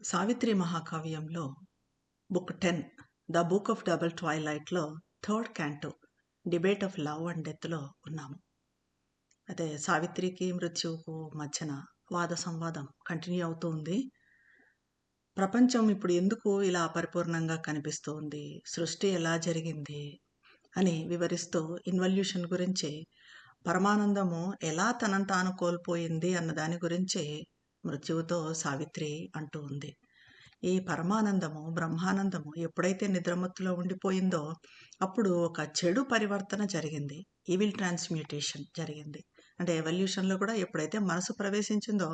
Savitri మహాకావ్యంలో book ten the book of double ట్వైలైట్లో third canto debate of love and డెత్లో ఉన్నాము. అదే సావిత్రికి మృత్యువుకు మధ్యన వాద సంవాదం కంటిన్యూ అవుతూ ఉంది. ప్రపంచం ఇప్పుడు ఎందుకు ఇలా అపరిపూర్ణంగా కనిపిస్తోంది సృష్టి ఎలా జరిగింది అని వివరిస్తూ ఇన్వల్యూషన్ గురించి పరమానందము ఎలా తనను తాను కోల్పోయింది అన్న దాని గురించి మృత్యువుతో సావిత్రి అంటూ ఉంది. ఈ పరమానందము బ్రహ్మానందము ఎప్పుడైతే నిద్రమత్తులో ఉండిపోయిందో అప్పుడు ఒక చెడు పరివర్తన జరిగింది. ఈవిల్ ట్రాన్స్మ్యూటేషన్ జరిగింది. అంటే ఎవల్యూషన్లో కూడా ఎప్పుడైతే మనసు ప్రవేశించిందో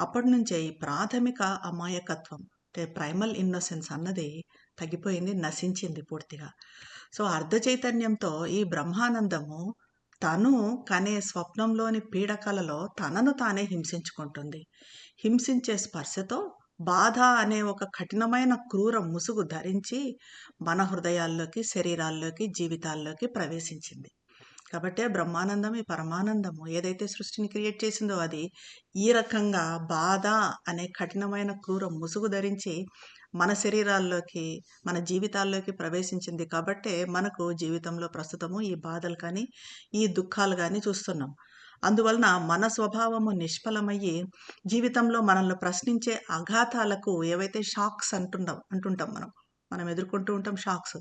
అప్పటి నుంచే ఈ ప్రాథమిక అమాయకత్వం అంటే ప్రైమల్ ఇన్నోసెన్స్ అన్నది తగ్గిపోయింది నశించింది పూర్తిగా. సో అర్ధ చైతన్యంతో ఈ బ్రహ్మానందము తను కనే స్వప్నంలోని పీడకలలో తనను తానే హింసించుకుంటుంది. హింసించే స్పర్శతో బాధ అనే ఒక కఠినమైన క్రూర ముసుగు ధరించి మన హృదయాల్లోకి శరీరాల్లోకి జీవితాల్లోకి ప్రవేశించింది. కాబట్టే బ్రహ్మానందం ఈ పరమానందము. ఏదైతే సృష్టిని క్రియేట్ చేసిందో అది ఈ రకంగా బాధ అనే కఠినమైన క్రూర ముసుగు ధరించి మన శరీరాల్లోకి మన జీవితాల్లోకి ప్రవేశించింది కాబట్టే మనకు జీవితంలో ప్రస్తుతము ఈ బాధలు కానీ ఈ దుఃఖాలు కానీ చూస్తున్నాం. అందువలన మన స్వభావము నిష్ఫలమయ్యి జీవితంలో మనల్ని ప్రశ్నించే అఘాతాలకు ఏవైతే షాక్స్ అంటుంటాం అంటుంటాం మనం మనం ఎదుర్కొంటూ ఉంటాం షాక్స్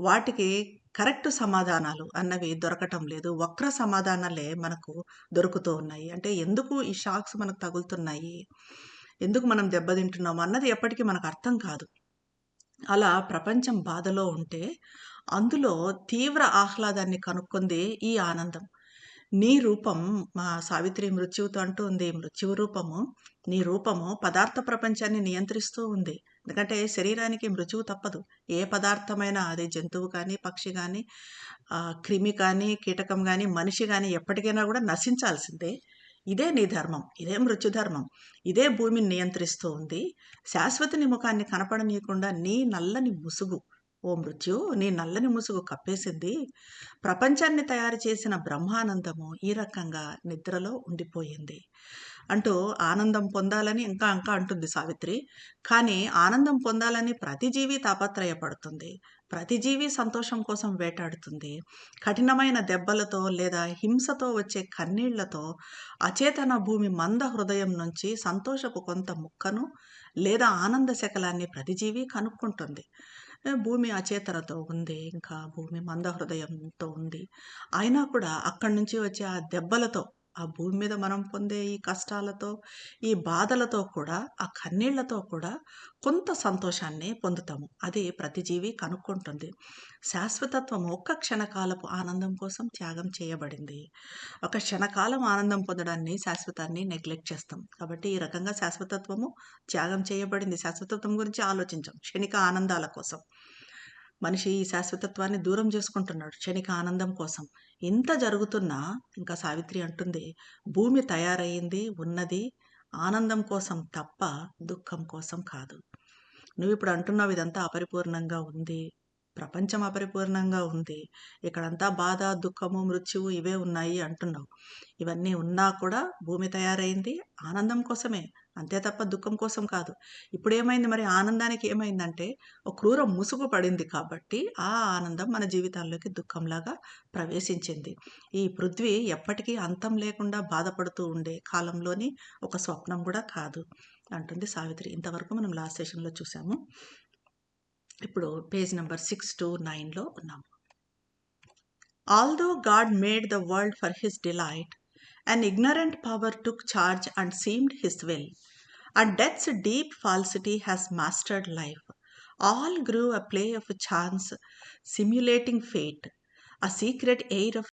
వాటికి కరెక్ట్ సమాధానాలు అన్నవి దొరకటం లేదు. వక్ర సమాధానాలే మనకు దొరుకుతూ ఉన్నాయి. అంటే ఎందుకు ఈ షాక్స్ మనకు తగులుతున్నాయి? ఎందుకు మనం దెబ్బతింటున్నాం అన్నది ఎప్పటికీ మనకు అర్థం కాదు. అలా ప్రపంచం బాధలో ఉంటే అందులో తీవ్ర ఆహ్లాదాన్ని కనుక్కుంది ఈ ఆనందం. నీ రూపం మా సావిత్రి మృత్యువుతో అంటూ ఉంది మృత్యువు రూపము నీ రూపము పదార్థ ప్రపంచాన్ని నియంత్రిస్తూ ఉంది. ఎందుకంటే శరీరానికి మృత్యువు తప్పదు. ఏ పదార్థమైనా అది జంతువు కానీ పక్షి కానీ క్రిమి కానీ కీటకం కానీ మనిషి కానీ ఎప్పటికైనా కూడా నశించాల్సిందే. ఇదే నీ ధర్మం ఇదే మృత్యుధర్మం ఇదే భూమిని నియంత్రిస్తూ ఉంది. శాశ్వతని ముఖాన్ని కనపడనీయకుండా నీ నల్లని ముసుగు ఓ మృత్యు నీ నల్లని ముసుగు కప్పేసింది. ప్రపంచాన్ని తయారు చేసిన బ్రహ్మానందము ఈ రకంగా నిద్రలో ఉండిపోయింది. అంటూ ఆనందం పొందాలని ఇంకా ఇంకా అంటుంది సావిత్రి. కానీ ఆనందం పొందాలని ప్రతి జీవి తాపత్రయపడుతుంది. ప్రతి జీవి సంతోషం కోసం వేటాడుతుంది. కఠినమైన దెబ్బలతో లేదా హింసతో వచ్చే కన్నీళ్ళతో అచేతన భూమి మంద హృదయం నుంచి సంతోషపు కొంత ముక్కను లేదా ఆనంద శకలాన్ని ప్రతి జీవి కనుక్కుంటుంది. భూమి అచేతనతో ఉంది ఇంకా భూమి మంద హృదయంతో ఉంది. అయినా కూడా అక్కడి నుంచి వచ్చే ఆ దెబ్బలతో ఆ భూమి మీద మనం పొందే ఈ కష్టాలతో ఈ బాధలతో కూడా ఆ కన్నీళ్ళతో కూడా కొంత సంతోషాన్ని పొందుతాము. అది ప్రతి జీవి కనుక్కుంటుంది. శాశ్వతత్వం ఒక్క క్షణకాలపు ఆనందం కోసం త్యాగం చేయబడింది. ఒక క్షణకాలం ఆనందం పొందడాన్ని శాశ్వతాన్ని నెగ్లెక్ట్ చేస్తాం. కాబట్టి ఈ రకంగా శాశ్వతత్వము త్యాగం చేయబడింది. శాశ్వతత్వం గురించి ఆలోచించాం. క్షణిక ఆనందాల కోసం. మనిషి ఈ శాశ్వతత్వాన్ని దూరం చేసుకుంటున్నాడు. క్షణిక ఆనందం కోసం. ఇంత జరుగుతున్నా ఇంకా సావిత్రి అంటుంది భూమి తయారయ్యింది ఉన్నది ఆనందం కోసం తప్ప దుఃఖం కోసం కాదు. నువ్వు ఇప్పుడు అంటున్నావు ఇదంతా అపరిపూర్ణంగా ఉంది. ప్రపంచం అపరిపూర్ణంగా ఉంది. ఇక్కడంతా బాధ దుఃఖము మృత్యువు ఇవే ఉన్నాయి అంటున్నావు. ఇవన్నీ ఉన్నా కూడా భూమి తయారైంది ఆనందం కోసమే. అంతే తప్ప దుఃఖం కోసం కాదు. ఇప్పుడు ఏమైంది మరి? ఆనందానికి ఏమైందంటే ఒక క్రూర ముసుగు పడింది కాబట్టి ఆ ఆనందం మన జీవితాల్లోకి దుఃఖంలాగా ప్రవేశించింది. ఈ పృథ్వీ ఎప్పటికీ అంతం లేకుండా బాధపడుతూ ఉండే కాలంలోని ఒక స్వప్నం కూడా కాదు అంటుంది సావిత్రి. ఇంతవరకు మనం లాస్ట్ సెషన్లో చూసాము ఇప్పుడు పేజ్ నెంబర్ సిక్స్ టు నైన్లో ఉన్నాము although God made the world for his delight An ignorant power took charge and seemed his will, and death's deep falsity has mastered life. All grew a play of chance, simulating fate, a secret air of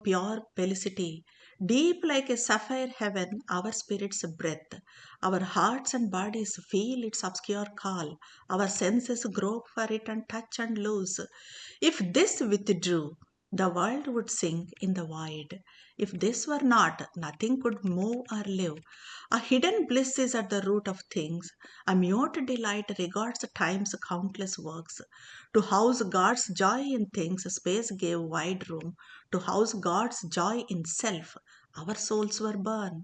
pure felicity, deep like a sapphire heaven, our spirit's breath. Our hearts and bodies feel its obscure call, our senses grope for it and touch and lose. If this withdrew, the world would sink in the void. If this were not, nothing could move or live. A hidden bliss is at the root of things. A mute delight regards time's countless works. To house God's joy in things, space gave wide room. To house God's joy in self our souls were born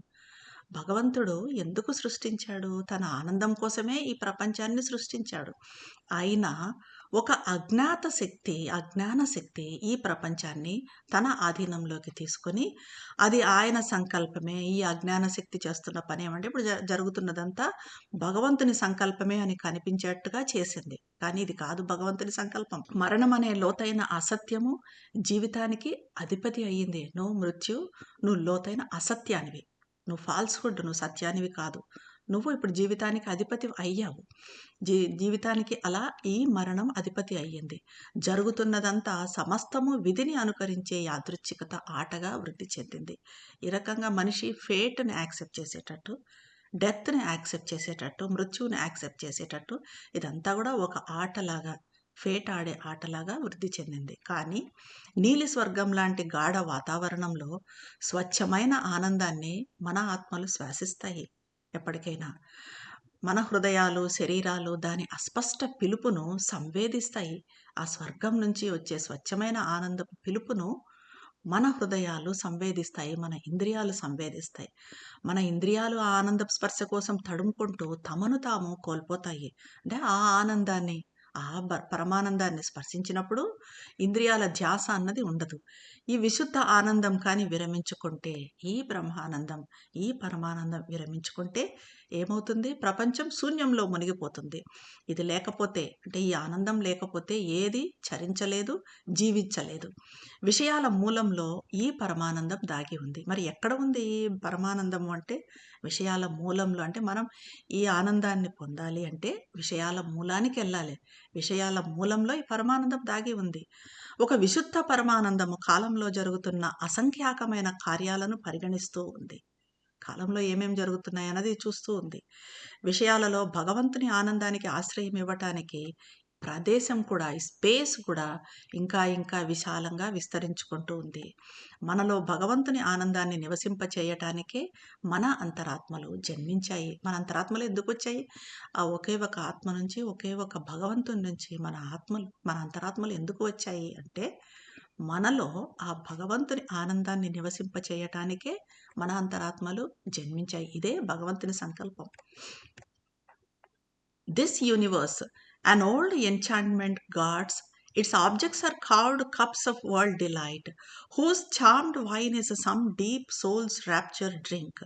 భగవంతుడు ఎందుకు సృష్టించాడు? తన ఆనందం కోసమే ఈ ప్రపంచాన్ని సృష్టించాడు. అయినా ఒక అజ్ఞాత శక్తి అజ్ఞాన శక్తి ఈ ప్రపంచాన్ని తన ఆధీనంలోకి తీసుకొని అది ఆయన సంకల్పమే. ఈ అజ్ఞాన శక్తి చేస్తున్న పని ఏమంటే ఇప్పుడు జరుగుతున్నదంతా భగవంతుని సంకల్పమే అని కనిపించేట్టుగా చేసింది. కానీ ఇది కాదు భగవంతుని సంకల్పం. మరణం అనే లోతైన అసత్యము జీవితానికి అధిపతి అయ్యింది. నువ్వు మృత్యు నువ్వు లోతైన అసత్యానివి. నువ్వు ఫాల్స్హుడ్ నువ్వు సత్యానివి కాదు. నువ్వు ఇప్పుడు జీవితానికి అధిపతి అయ్యావు. జీ జీవితానికి అలా ఈ మరణం అధిపతి అయ్యింది. జరుగుతున్నదంతా సమస్తము విధిని అనుకరించే యాదృచ్ఛికత ఆటగా వృద్ధి చెందింది. ఈ రకంగా మనిషి ఫేట్ని యాక్సెప్ట్ చేసేటట్టు డెత్ని యాక్సెప్ట్ చేసేటట్టు మృత్యువుని యాక్సెప్ట్ చేసేటట్టు ఇదంతా కూడా ఒక ఆటలాగా ఫేట్ ఆడే ఆటలాగా వృద్ధి చెందింది. కానీ నీలి స్వర్గం లాంటి గాఢ వాతావరణంలో స్వచ్ఛమైన ఆనందాన్ని మన ఆత్మలు శ్వాసిస్తాయి. ఎప్పటికైనా. మన హృదయాలు శరీరాలు దాని అస్పష్ట పిలుపును సంవేదిస్తాయి. ఆ స్వర్గం నుంచి వచ్చే స్వచ్ఛమైన ఆనందపు పిలుపును మన హృదయాలు సంవేదిస్తాయి మన ఇంద్రియాలు సంవేదిస్తాయి. మన ఇంద్రియాలు ఆ ఆనంద స్పర్శ కోసం తడుముకుంటూ తమను తాము కోల్పోతాయి. అంటే ఆ ఆనందాన్ని ఆ పరమానందాన్ని స్పర్శించినప్పుడు ఇంద్రియాల ధ్యాస అన్నది ఉండదు. ఈ విశుద్ధ ఆనందం కానీ విరమించుకుంటే ఈ బ్రహ్మానందం ఈ పరమానందం విరమించుకుంటే ఏమవుతుంది? ప్రపంచం శూన్యంలో మునిగిపోతుంది. ఇది లేకపోతే అంటే ఈ ఆనందం లేకపోతే ఏది చరించలేదు జీవించలేదు. విషయాల మూలంలో ఈ పరమానందం దాగి ఉంది. మరి ఎక్కడ ఉంది ఈ పరమానందం అంటే? విషయాల మూలంలో అంటే మనం ఈ ఆనందాన్ని పొందాలి అంటే విషయాల మూలానికి వెళ్ళాలి. విషయాల మూలంలో ఈ పరమానందం దాగి ఉంది. ఒక విశుద్ధ పరమానందము కాలంలో జరుగుతున్న అసంఖ్యాకమైన కార్యాలను పరిగణిస్తూ ఉంది. కాలంలో ఏమేం జరుగుతున్నాయి అన్నది చూస్తూ ఉంది. విషయాలలో భగవంతుని ఆనందానికి ఆశ్రయం ఇవ్వటానికి ప్రదేశం కూడా ఈ స్పేస్ కూడా ఇంకా ఇంకా విశాలంగా విస్తరించుకుంటూ ఉంది. మనలో భగవంతుని ఆనందాన్ని నివసింపచేయటానికే మన అంతరాత్మలు జన్మించాయి. మన అంతరాత్మలు ఎందుకు వచ్చాయి? ఆ ఒకే ఒక ఆత్మ నుంచి ఒకే ఒక భగవంతుని నుంచి మన ఆత్మలు మన అంతరాత్మలు ఎందుకు వచ్చాయి అంటే మనలో ఆ భగవంతుని ఆనందాన్ని నివసింపచేయటానికే మన అంతరాత్మలు జన్మించాయి. ఇదే భగవంతుని సంకల్పం. This universe an old enchantment guards, its objects are carved cups of world delight, whose charmed wine is some deep soul's rapture drink.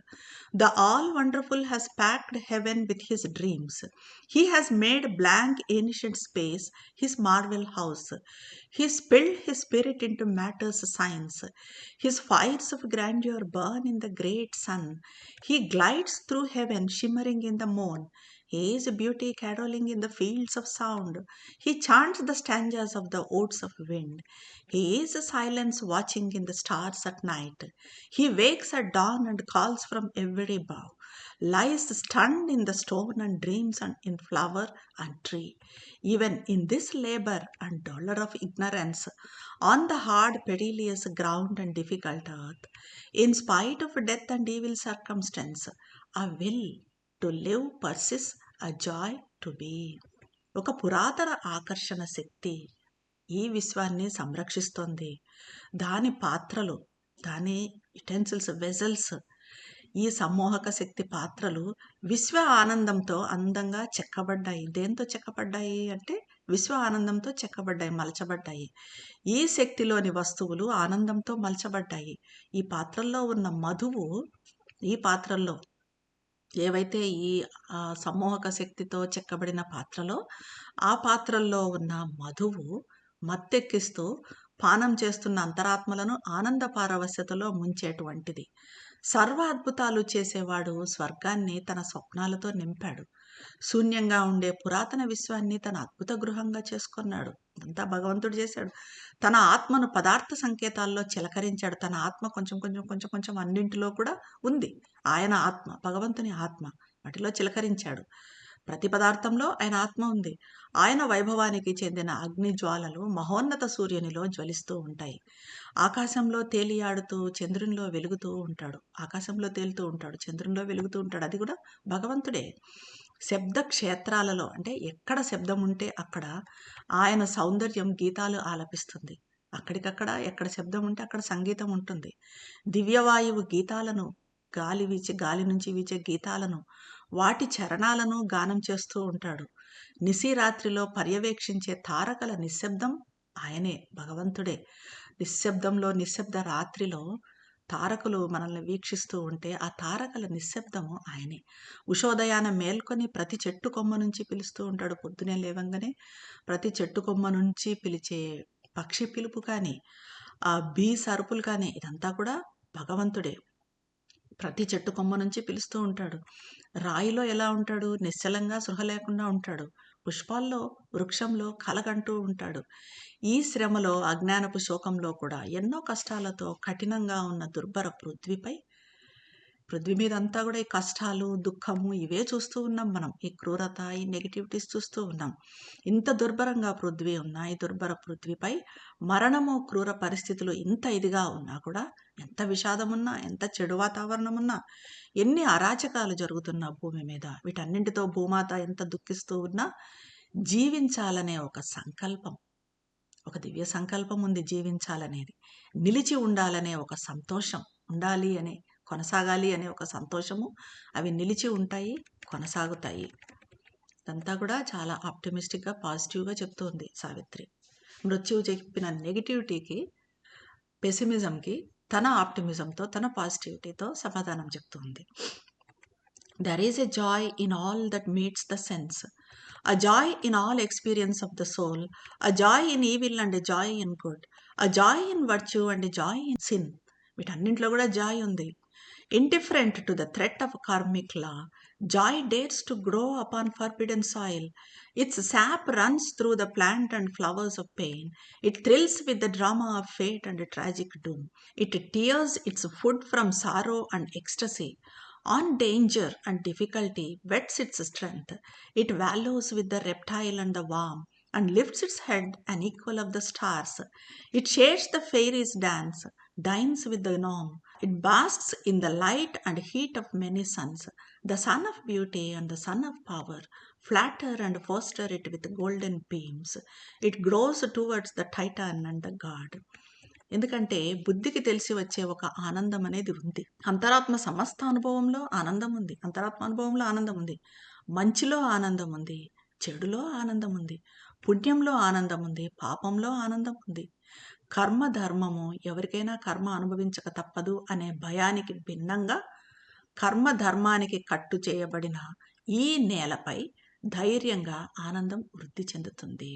The all wonderful has packed heaven with his dreams. He has made blank ancient space his marvel house. He spilled his spirit into matter's science. His fires of grandeur burn in the great sun. He glides through heaven shimmering in the moon. He is beauty caroling in the fields of sound. He chants the stanzas of the odes of wind. He is silence watching in the stars at night. He wakes at dawn and calls from every bough. Lies stunned in the stone and dreams and in flower and tree. Even in this labor and dolor of ignorance, on the hard, perilous ground and difficult earth, in spite of death and evil circumstance, a will to live persists a joy to be ఒక పురాతన ఆకర్షణ శక్తి ఈ విశ్వాన్ని సంరక్షిస్తోంది. దాని పాత్రలు దాని utensils vessels ఈ సమ్మోహక శక్తి పాత్రలు విశ్వ ఆనందంతో అందంగా చెక్కబడ్డాయి. దేంతో చెక్కబడ్డాయి అంటే విశ్వ ఆనందంతో చెక్కబడ్డాయి మలచబడ్డాయి. ఈ శక్తిలోని వస్తువులు ఆనందంతో మలచబడ్డాయి. ఈ పాత్రల్లో ఉన్న మధువు ఈ పాత్రల్లో ఏవైతే ఈ సమ్మోహక శక్తితో చెక్కబడిన పాత్రలో ఆ పాత్రల్లో ఉన్న మధువు మత్తెక్కిస్తూ పానం చేస్తున్న అంతరాత్మలను ఆనంద పారవశ్యతలో ముంచేటువంటిది. సర్వ అద్భుతాలు చేసేవాడు స్వర్గాన్ని తన స్వప్నాలతో నింపాడు. శూన్యంగా ఉండే పురాతన విశ్వాన్ని తన అద్భుత గృహంగా చేసుకున్నాడు. అంతా భగవంతుడు చేశాడు. తన ఆత్మను పదార్థ సంకేతాల్లో చిలకరించాడు. తన ఆత్మ కొంచెం కొంచెం కొంచెం కొంచెం అన్నింటిలో కూడా ఉంది. ఆయన ఆత్మ భగవంతుని ఆత్మ వాటిలో చిలకరించాడు. ప్రతి పదార్థంలో ఆయన ఆత్మ ఉంది. ఆయన వైభవానికి చెందిన అగ్ని జ్వాలలు మహోన్నత సూర్యునిలో జ్వలిస్తూ ఉంటాయి. ఆకాశంలో తేలియాడుతూ చంద్రునిలో వెలుగుతూ ఉంటాడు. ఆకాశంలో తేలుతూ ఉంటాడు. చంద్రునిలో వెలుగుతూ ఉంటాడు. అది కూడా భగవంతుడే. శబ్ద క్షేత్రాలలో అంటే ఎక్కడ శబ్దం ఉంటే అక్కడ ఆయన సౌందర్యం గీతాలు ఆలపిస్తుంది. అక్కడికక్కడ ఎక్కడ శబ్దం ఉంటే అక్కడ సంగీతం ఉంటుంది దివ్యవాయువు గీతాలను గాలి వీచే గాలి నుంచి వీచే గీతాలను వాటి చరణాలను గానం చేస్తూ ఉంటాడు. నిశీరాత్రిలో పర్యవేక్షించే తారకల నిశ్శబ్దం ఆయనే భగవంతుడే. నిశ్శబ్దంలో నిశ్శబ్ద రాత్రిలో తారకులు మనల్ని వీక్షిస్తూ ఉంటే ఆ తారకల నిశ్శబ్దము ఆయనే. ఉషోదయాన మేల్కొని ప్రతి చెట్టు కొమ్మ నుంచి పిలుస్తూ ఉంటాడు పొద్దునే లేవంగానే. ప్రతి చెట్టు కొమ్మ నుంచి పిలిచే పక్షి పిలుపు కానీ ఆ బీ సరుపులు కానీ ఇదంతా కూడా భగవంతుడే. ప్రతి చెట్టు కొమ్మ నుంచి పిలుస్తూ ఉంటాడు. రాయిలో ఎలా ఉంటాడు? నిశ్చలంగా సృహ లేకుండా ఉంటాడు. పుష్పాల్లో వృక్షంలో కలగంటూ ఉంటాడు. ఈ శ్రమలో అజ్ఞానపు శోకంలో కూడా ఎన్నో కష్టాలతో కఠినంగా ఉన్న దుర్భర పృథ్వీపై పృథ్వీ మీద అంతా కూడా ఈ కష్టాలు దుఃఖము ఇవే చూస్తూ ఉన్నాం మనం. ఈ క్రూరత ఈ నెగిటివిటీస్ చూస్తూ ఉన్నాం. ఇంత దుర్భరంగా పృథ్వీ ఉన్నా ఈ దుర్భర పృథ్వీపై మరణము క్రూర పరిస్థితులు ఇంత ఇదిగా ఉన్నా కూడా ఎంత విషాదం ఉన్నా ఎంత చెడు వాతావరణం ఉన్నా ఎన్ని అరాచకాలు జరుగుతున్నా భూమి మీద వీటన్నింటితో భూమాత ఎంత దుఃఖిస్తూ ఉన్నా జీవించాలనే ఒక సంకల్పం. ఒక దివ్య సంకల్పం ఉంది జీవించాలనేది. నిలిచి ఉండాలనే ఒక సంతోషం ఉండాలి అనే కొనసాగాలి అనే ఒక సంతోషము అవి నిలిచి ఉంటాయి కొనసాగుతాయి. ఇదంతా కూడా చాలా ఆప్టిమిస్టిక్గా పాజిటివ్గా చెప్తోంది సావిత్రి. మృత్యువు చెప్పిన నెగిటివిటీకి పెసిమిజంకి తన ఆప్టిమిజంతో తన పాజిటివిటీతో సమాధానం చెప్తుంది. There is a joy in all that meets the sense a joy in all experience of the soul a joy in evil and joy in good a joy in virtue and joy in sin వీటన్నింటిలో కూడా Joy ఉంది. Indifferent to the threat of karmic law, joy dares to grow upon forbidden soil. Its sap runs through the plant and flowers of pain. It thrills with the drama of fate and tragic doom. It tears its food from sorrow and ecstasy. On danger and difficulty whets its strength. It wallows with the reptile and the worm and lifts its head an equal of the stars. It shares the fairies' dance, dines with the gnome it basks in the light and heat of many suns the sun of beauty and the sun of power flatter and foster it with golden beams it grows towards the Titan and the God ఎందుకంటే బుద్ధికి తెలిసి వచ్చే ఒక ఆనందం అనేది ఉంది. అంతరాత్మ సమస్త అనుభవంలో ఆనందం ఉంది. అంతరాత్మ అనుభవంలో ఆనందం ఉంది. మంచిలో ఆనందం ఉంది. చెడులో ఆనందం ఉంది. పుణ్యంలో ఆనందం ఉంది. పాపంలో ఆనందం ఉంది. కర్మ ధర్మము ఎవరికైనా కర్మ అనుభవించక తప్పదు అనే భయానికి భిన్నంగా కర్మ ధర్మానికి కట్టు చేయబడిన ఈ నేలపై ధైర్యంగా ఆనందం వృద్ధి చెందుతుంది.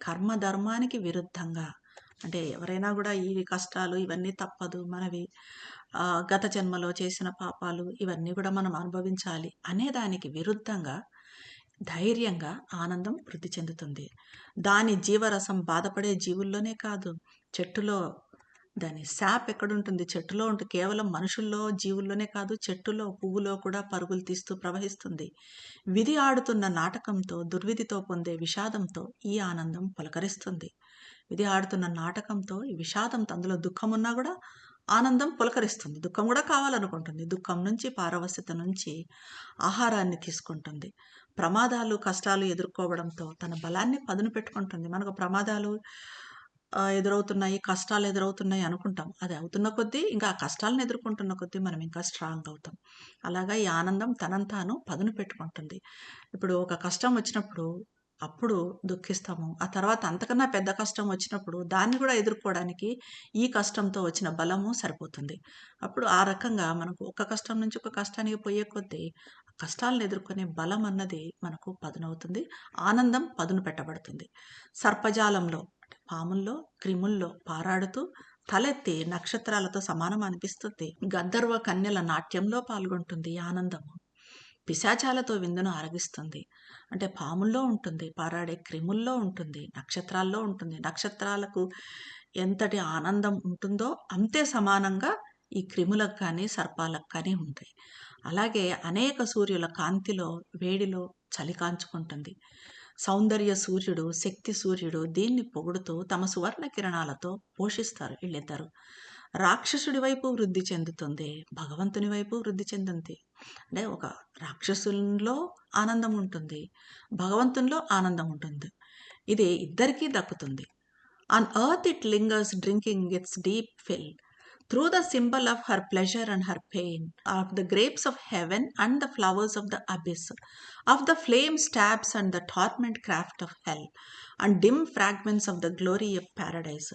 కర్మ ధర్మానికి విరుద్ధంగా అంటే ఎవరైనా కూడా ఈ కష్టాలు ఇవన్నీ తప్పదు మనవి గత జన్మలో చేసిన పాపాలు ఇవన్నీ కూడా మనం అనుభవించాలి అనే దానికి విరుద్ధంగా ధైర్యంగా ఆనందం వృద్ధి చెందుతుంది. దాని జీవరసం బాధపడే జీవుల్లోనే కాదు చెట్టులో దాని శాప్ ఎక్కడుంటుంది? చెట్టులో ఉంటుంది కేవలం మనుషుల్లో జీవుల్లోనే కాదు చెట్టులో పువ్వులో కూడా పరుగులు తీస్తూ ప్రవహిస్తుంది. విధి ఆడుతున్న నాటకంతో దుర్విధితో పొందే విషాదంతో ఈ ఆనందం పులకరిస్తుంది. విధి ఆడుతున్న నాటకంతో ఈ విషాదంతో అందులో దుఃఖం ఉన్నా కూడా ఆనందం పులకరిస్తుంది. దుఃఖం కూడా కావాలనుకుంటుంది. దుఃఖం నుంచి పారవశ్యత నుంచి ఆహారాన్ని తీసుకుంటుంది. ప్రమాదాలు కష్టాలు ఎదుర్కోవడంతో తన బలాన్ని పదును పెట్టుకుంటుంది. మనకు ప్రమాదాలు ఎదురవుతున్నాయి కష్టాలు ఎదురవుతున్నాయి అనుకుంటాం. అది అవుతున్న కొద్దీ ఇంకా ఆ కష్టాలను ఎదుర్కొంటున్న కొద్దీ మనం ఇంకా స్ట్రాంగ్ అవుతాం. అలాగా ఈ ఆనందం తనంతాను పదును పెట్టుకుంటుంది. ఇప్పుడు ఒక కష్టం వచ్చినప్పుడు అప్పుడు దుఃఖిస్తాము. ఆ తర్వాత అంతకన్నా పెద్ద కష్టం వచ్చినప్పుడు దాన్ని కూడా ఎదుర్కోవడానికి ఈ కష్టంతో వచ్చిన బలము సరిపోతుంది. అప్పుడు ఆ రకంగా మనకు ఒక కష్టం నుంచి ఒక కష్టానికి పోయే కొద్దీ కష్టాలను ఎదుర్కొనే బలం అన్నది మనకు పదునవుతుంది. ఆనందం పదును పెట్టబడుతుంది. సర్పజాలంలో పాముల్లో క్రిముల్లో పారాడుతూ తలెత్తి నక్షత్రాలతో సమానం అనిపిస్తుంది. గంధర్వ కన్యల నాట్యంలో పాల్గొంటుంది ఆనందము. పిశాచాలతో విందును ఆరగిస్తుంది. అంటే పాముల్లో ఉంటుంది పారాడే క్రిముల్లో ఉంటుంది నక్షత్రాల్లో ఉంటుంది. నక్షత్రాలకు ఎంతటి ఆనందం ఉంటుందో అంతే సమానంగా ఈ క్రిములకు కానీ సర్పాలకు కానీ ఉంటాయి. అలాగే అనేక సూర్యుల కాంతిలో వేడిలో చలి కాంచుకుంటుంది. సౌందర్య సూర్యుడు శక్తి సూర్యుడు దీన్ని పొగుడుతూ తమ సువర్ణ కిరణాలతో పోషిస్తారు వీళ్ళిద్దరు రాక్షసుడి వైపు వృద్ధి చెందుతుంది భగవంతుని వైపు వృద్ధి చెందుతుంది అంటే ఒక రాక్షసుల్లో ఆనందం ఉంటుంది భగవంతునిలో ఆనందం ఉంటుంది. ఇది ఇద్దరికీ దక్కుతుంది. On earth it lingers drinking its deep fill through the symbol of her pleasure and her pain, of the grapes of heaven and the flowers of the abyss, of the flame stabs and the torment craft of hell, and dim fragments of the glory of paradise.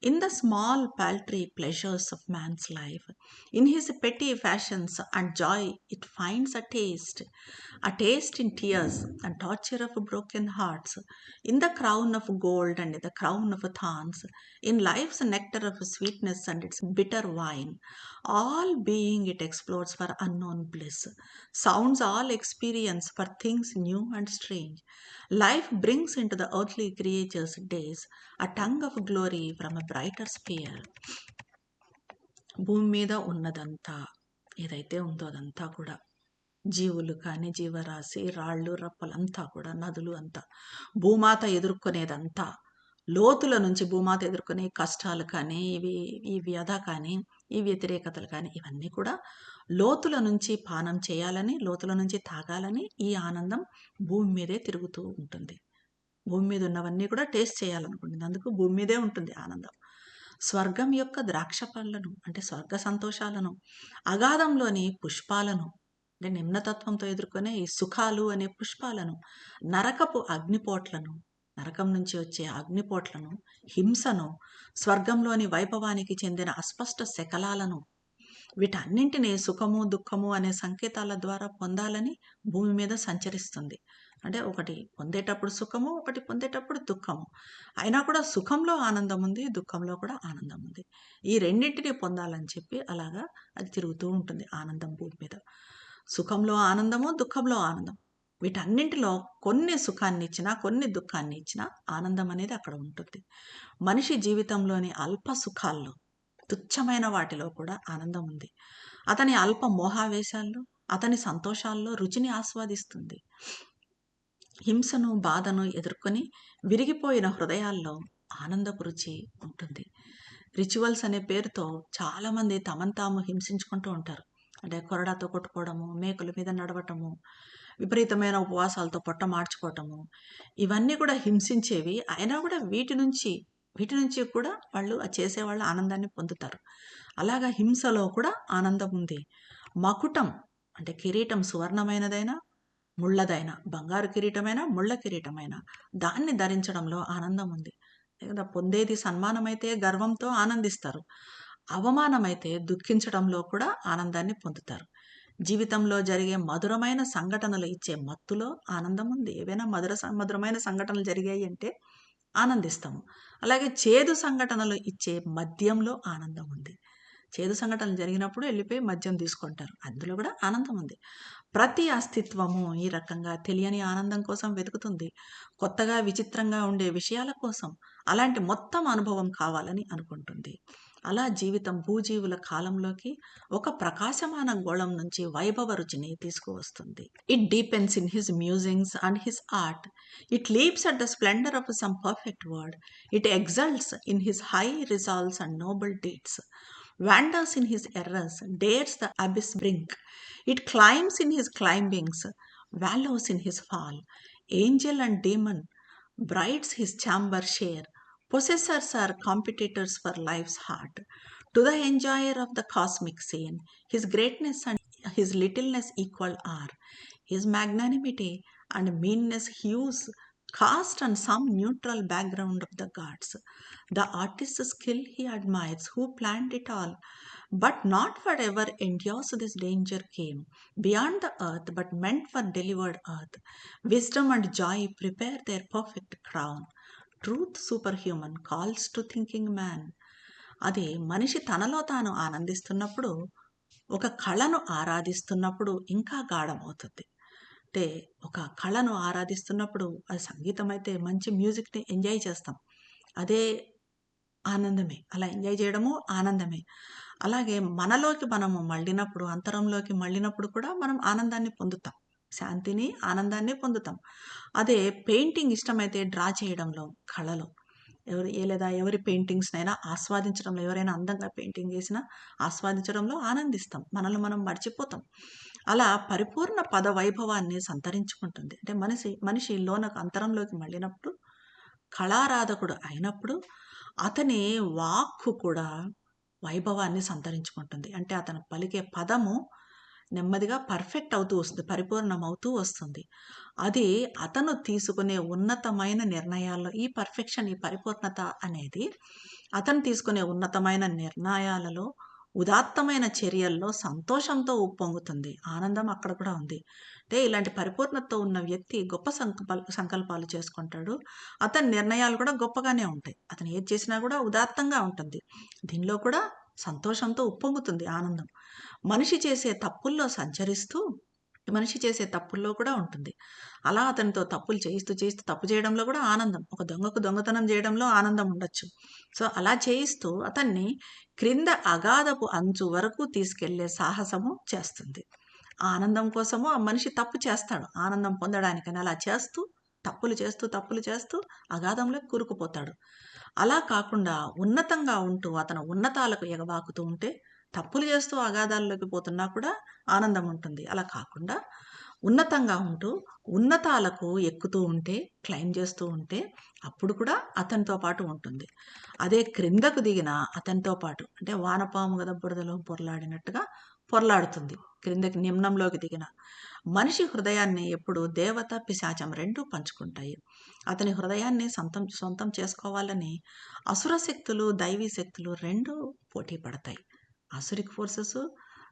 In the small paltry pleasures of man's life, in his petty fashions and joy, it finds a taste, a taste in tears and torture of broken hearts, in the crown of gold and in the crown of thorns, in life's nectar of sweetness and its bitter wine, all being it explores for unknown bliss, sounds all experience for things new and strange. Life brings into the earthly creature's days a tongue of glory from a brighter sphere. భూమి మీద ఉన్నదంతా ఏదైతే ఉందో అదంతా కూడా జీవులు కానీ జీవరాశి రాళ్ళు రప్పలంతా కూడా నదులు అంతా భూమాత ఎదుర్కొనేదంతా లోతుల నుంచి భూమాత ఎదుర్కొనే కష్టాలు కానీ ఇవి ఈ వ్యధ కానీ ఈ వ్యతిరేకతలు కానీ ఇవన్నీ కూడా లోతుల నుంచి పానం చేయాలని లోతుల నుంచి తాగాలని ఈ ఆనందం భూమి మీదే తిరుగుతూ ఉంటుంది. భూమి మీద ఉన్నవన్నీ కూడా టేస్ట్ చేయాలనుకుంటుంది. అందుకు భూమి మీదే ఉంటుంది ఆనందం. స్వర్గం యొక్క ద్రాక్ష పళ్ళను అంటే స్వర్గ సంతోషాలను అగాధంలోని పుష్పాలను అంటే నిమ్నతత్వంతో ఎదుర్కొనే ఈ సుఖాలు అనే పుష్పాలను నరకపు అగ్నిపోట్లను నరకం నుంచి వచ్చే అగ్నిపోట్లను హింసను స్వర్గంలోని వైభవానికి చెందిన అస్పష్ట శకలాలను వీటన్నింటినీ సుఖము దుఃఖము అనే సంకేతాల ద్వారా పొందాలని భూమి మీద సంచరిస్తుంది. అంటే ఒకటి పొందేటప్పుడు సుఖము ఒకటి పొందేటప్పుడు దుఃఖము. అయినా కూడా సుఖంలో ఆనందం ఉంది దుఃఖంలో కూడా ఆనందం ఉంది. ఈ రెండింటినీ పొందాలని చెప్పి అలాగా అది తిరుగుతూ ఉంటుంది ఆనందం భూమి మీద. సుఖంలో ఆనందము దుఃఖంలో ఆనందం. వీటన్నింటిలో కొన్ని సుఖాన్ని ఇచ్చినా కొన్ని దుఃఖాన్ని ఇచ్చినా ఆనందం అనేది అక్కడ ఉంటుంది. మనిషి జీవితంలోని అల్ప సుఖాల్లో తుచ్చమైన వాటిలో కూడా ఆనందం ఉంది. అతని అల్ప మోహావేశాల్లో అతని సంతోషాల్లో రుచిని ఆస్వాదిస్తుంది. హింసను బాధను ఎదుర్కొని విరిగిపోయిన హృదయాల్లో ఆనందపు రుచి ఉంటుంది. రిచువల్స్ అనే పేరుతో చాలామంది తమను తాము హింసించుకుంటూ ఉంటారు. అంటే కొరడాతో కొట్టుకోవడము మేకుల మీద నడవటము విపరీతమైన ఉపవాసాలతో పొట్ట మార్చుకోవటము ఇవన్నీ కూడా హింసించేవి. అయినా కూడా వీటి నుంచి వీటి నుంచి కూడా వాళ్ళు చేసేవాళ్ళు ఆనందాన్ని పొందుతారు. అలాగా హింసలో కూడా ఆనందం ఉంది. మకుటం అంటే కిరీటం సువర్ణమైనదైనా ముళ్ళదైన బంగారు కిరీటమైనా ముళ్ళ కిరీటమైనా దాన్ని ధరించడంలో ఆనందం ఉంది. లేదా పొందేది సన్మానమైతే గర్వంతో ఆనందిస్తారు. అవమానమైతే దుఃఖించడంలో కూడా ఆనందాన్ని పొందుతారు. జీవితంలో జరిగే మధురమైన సంఘటనలు ఇచ్చే మత్తులో ఆనందం ఉంది. ఏవైనా మధుర మధురమైన సంఘటనలు జరిగాయి అంటే ఆనందిస్తాము. అలాగే చేదు సంఘటనలు ఇచ్చే మద్యంలో ఆనందం ఉంది. చేదు సంఘటనలు జరిగినప్పుడు వెళ్ళిపోయి మద్యం తీసుకుంటారు. అందులో కూడా ఆనందం ఉంది. ప్రతి అస్తిత్వము ఈ రకంగా తెలియని ఆనందం కోసం వెతుకుతుంది. కొత్తగా విచిత్రంగా ఉండే విషయాల కోసం అలాంటి మొత్తం అనుభవం కావాలని అనుకుంటుంది. అలా జీవితం భూజీవుల కాలంలోకి ఒక ప్రకాశమాన గోళం నుంచి వైభవ రుచిని తీసుకువస్తుంది it deepens in his musings and his art it leaps at the splendour of some perfect word it exults in his high resolves and noble deeds wanders in his errors, dares the abyss brink. It climbs in his climbings, wallows in his fall. Angel and demon, brides his chamber share. Possessors are competitors for life's heart. To the enjoyer of the cosmic scene, his greatness and his littleness equal are. His magnanimity and meanness hues cast on some neutral background of the gods. The artist's skill he admires who planned it all, but not forever endures this danger came beyond the earth, but meant for delivered earth. Wisdom and joy prepare their perfect crown. Tooth superhuman calls to thinking man అది మనిషి తనలో తాను ఆనందిస్తున్నప్పుడు ఒక కళను ఆరాధిస్తున్నప్పుడు ఇంకా గాఢమవుతుంది. అంటే ఒక కళను ఆరాధిస్తున్నప్పుడు అది సంగీతం అయితే మంచి మ్యూజిక్ని ఎంజాయ్ చేస్తాం. అదే ఆనందమే. అలా ఎంజాయ్ చేయడము ఆనందమే. అలాగే మనలోకి మనము మళ్ళినప్పుడు అంతరంలోకి మళ్ళినప్పుడు కూడా మనం ఆనందాన్ని పొందుతాం. శాంతిని ఆనందాన్ని పొందుతాం. అదే పెయింటింగ్ ఇష్టమైతే డ్రా చేయడంలో కళలో. ఎవరు ఏ లేదా ఎవరి పెయింటింగ్స్నైనా ఆస్వాదించడంలో ఎవరైనా అందంగా పెయింటింగ్ చేసినా ఆస్వాదించడంలో ఆనందిస్తాం. మనల్ని మనం మర్చిపోతాం. అలా పరిపూర్ణ పద వైభవాన్ని సంతరించుకుంటుంది. అంటే మనిషి మనిషి లోనకు అంతరంలోకి మళ్ళినప్పుడు కళారాధకుడు అయినప్పుడు అతని వాక్కు కూడా వైభవాన్ని సంతరించుకుంటుంది. అంటే అతను పలికే పదము నెమ్మదిగా పర్ఫెక్ట్ అవుతూ వస్తుంది పరిపూర్ణం అవుతూ వస్తుంది. అది అతను తీసుకునే ఉన్నతమైన నిర్ణయాల్లో ఈ పర్ఫెక్షన్ ఈ పరిపూర్ణత అనేది అతను తీసుకునే ఉన్నతమైన నిర్ణయాలలో ఉదాత్తమైన చర్యల్లో సంతోషంతో ఉప్పొంగుతుంది ఆనందం అక్కడ కూడా ఉంది. అంటే ఇలాంటి పరిపూర్ణతతో ఉన్న వ్యక్తి గొప్ప సంకల్పాలు సంకల్పాలు చేసుకుంటాడు. అతని నిర్ణయాలు కూడా గొప్పగానే ఉంటాయి. అతను ఏది చేసినా కూడా ఉదాత్తంగా ఉంటుంది. దీనిలో కూడా సంతోషంతో ఉప్పొంగుతుంది ఆనందం. మనిషి చేసే తప్పుల్లో సంచరిస్తూ మనిషి చేసే తప్పుల్లో కూడా ఉంటుంది. అలా అతనితో తప్పులు చేయిస్తూ చేయిస్తూ తప్పు చేయడంలో కూడా ఆనందం. ఒక దొంగకు దొంగతనం చేయడంలో ఆనందం ఉండొచ్చు. సో అలా చేయిస్తూ అతన్ని క్రింద అగాధపు అంచు వరకు తీసుకెళ్ళే సాహసము చేస్తుంది. ఆనందం కోసము ఆ మనిషి తప్పు చేస్తాడు. ఆనందం పొందడానికని అలా చేస్తూ తప్పులు చేస్తూ తప్పులు చేస్తూ అగాధంలో కూరుకుపోతాడు. అలా కాకుండా ఉన్నతంగా ఉంటూ అతను ఉన్నతాలకు ఎగబాకుతూ ఉంటే తప్పులు చేస్తూ అగాధాల్లోకి పోతున్నా కూడా ఆనందం ఉంటుంది. అలా కాకుండా ఉన్నతంగా ఉంటూ ఉన్నతాలకు ఎక్కుతూ ఉంటే క్లైమ్ చేస్తూ ఉంటే అప్పుడు కూడా అతనితో పాటు ఉంటుంది. అదే క్రిందకు దిగిన అతనితో పాటు అంటే వానపాము కదా బురదలో పొరలాడినట్టుగా పొరలాడుతుంది. క్రిందకి నిమ్నంలోకి దిగిన మనిషి హృదయాన్ని ఎప్పుడు దేవత పిశాచం రెండూ పంచుకుంటాయి. అతని హృదయాన్ని సొంతం సొంతం చేసుకోవాలని అసుర శక్తులు దైవీ శక్తులు రెండు పోటీ పడతాయి. అసురిక్ ఫోర్సెస్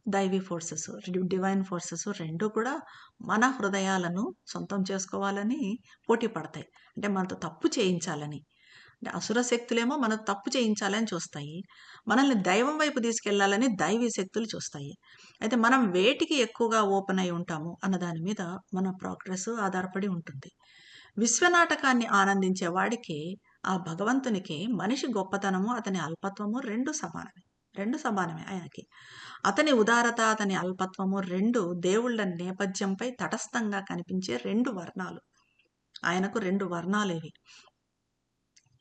దైవీ ఫోర్సెస్ డివైన్ ఫోర్సెస్ రెండు కూడా మన హృదయాలను సొంతం చేసుకోవాలని పోటీ పడతాయి. అంటే మనతో తప్పు చేయించాలని. అంటే అసుర శక్తులేమో మనకు తప్పు చేయించాలని చూస్తాయి. మనల్ని దైవం వైపు తీసుకెళ్ళాలని దైవీ శక్తులు చూస్తాయి. అయితే మనం వేటికి ఎక్కువగా ఓపెన్ అయి ఉంటాము అన్న దాని మీద మన ప్రోగ్రెస్ ఆధారపడి ఉంటుంది. విశ్వనాటకాన్ని ఆనందించే వాడికి ఆ భగవంతునికి మనిషి గొప్పతనము అతని అల్పత్వము రెండు సమానమే. రెండు సమానమే ఆయనకి. అతని ఉదారత అతని అల్పత్వము రెండు దేవుళ్ళ నేపథ్యంపై తటస్థంగా కనిపించే రెండు వర్ణాలు. ఆయనకు రెండు వర్ణాలేవి.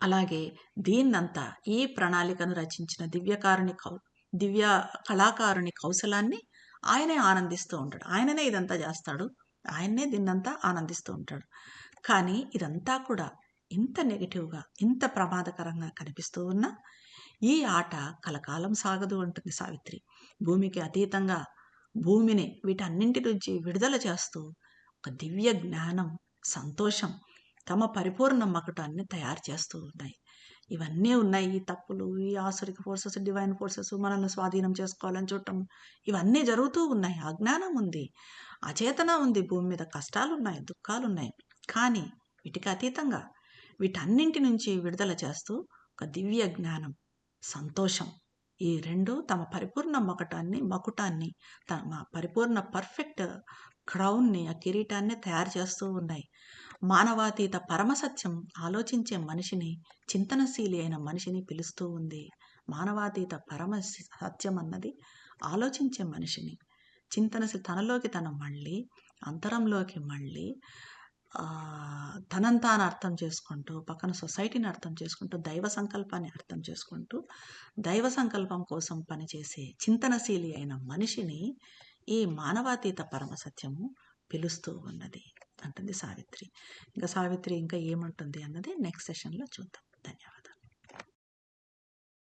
అలాగే దీన్నంతా ఈ ప్రణాళికను రచించిన దివ్యకారుని కౌ దివ్య కళాకారుని కౌశలాన్ని ఆయనే ఆనందిస్తూ ఉంటాడు. ఆయననే ఇదంతా చేస్తాడు. ఆయన్నే దీన్నంతా ఆనందిస్తూ ఉంటాడు. కానీ ఇదంతా కూడా ఇంత నెగిటివ్గా ఇంత ప్రమాదకరంగా కనిపిస్తూ ఉన్నా ఈ ఆట కలకాలం సాగదు అంటుంది సావిత్రి. భూమికి అతీతంగా భూమిని వీటన్నింటి నుంచి విడుదల చేస్తూ ఒక దివ్య జ్ఞానం సంతోషం తమ పరిపూర్ణ మకటాన్ని తయారు చేస్తూ ఉన్నాయి. ఇవన్నీ ఉన్నాయి. ఈ తప్పులు ఈ ఆసురిక ఫోర్సెస్ డివైన్ ఫోర్సెస్ మనల్ని స్వాధీనం చేసుకోవాలని చూడటం ఇవన్నీ జరుగుతూ ఉన్నాయి. అజ్ఞానం ఉంది. అచేతన ఉంది. భూమి మీద కష్టాలు ఉన్నాయి దుఃఖాలు ఉన్నాయి కానీ వీటికి అతీతంగా వీటన్నింటి నుంచి విడుదల చేస్తూ ఒక దివ్య జ్ఞానం సంతోషం. ఈ రెండు తమ పరిపూర్ణ మకటాన్ని మకుటాన్ని తమ పరిపూర్ణ పర్ఫెక్ట్ క్రౌన్ని ఆ కిరీటాన్ని తయారు చేస్తూ ఉన్నాయి. మానవాతీత పరమసత్యం ఆలోచించే మనిషిని చింతనశీలి అయిన మనిషిని పిలుస్తూ ఉంది. మానవాతీత పరమ సత్యం అన్నది ఆలోచించే మనిషిని. చింతనశీలి తనలోకి తన మళ్ళీ అంతరంలోకి మళ్ళీ తనంతాను తాను అర్థం చేసుకుంటూ పక్కన సొసైటీని అర్థం చేసుకుంటూ దైవ సంకల్పాన్ని అర్థం చేసుకుంటూ దైవ సంకల్పం కోసం పనిచేసే చింతనశీలి అయిన మనిషిని ఈ మానవాతీత పరమసత్యము పిలుస్తూ ఉన్నది అంటుంది సావిత్రి. ఇంకా సావిత్రి ఇంకా ఏమంటుంది అన్నది నెక్స్ట్ సెషన్లో చూద్దాం. ధన్యవాదాలు.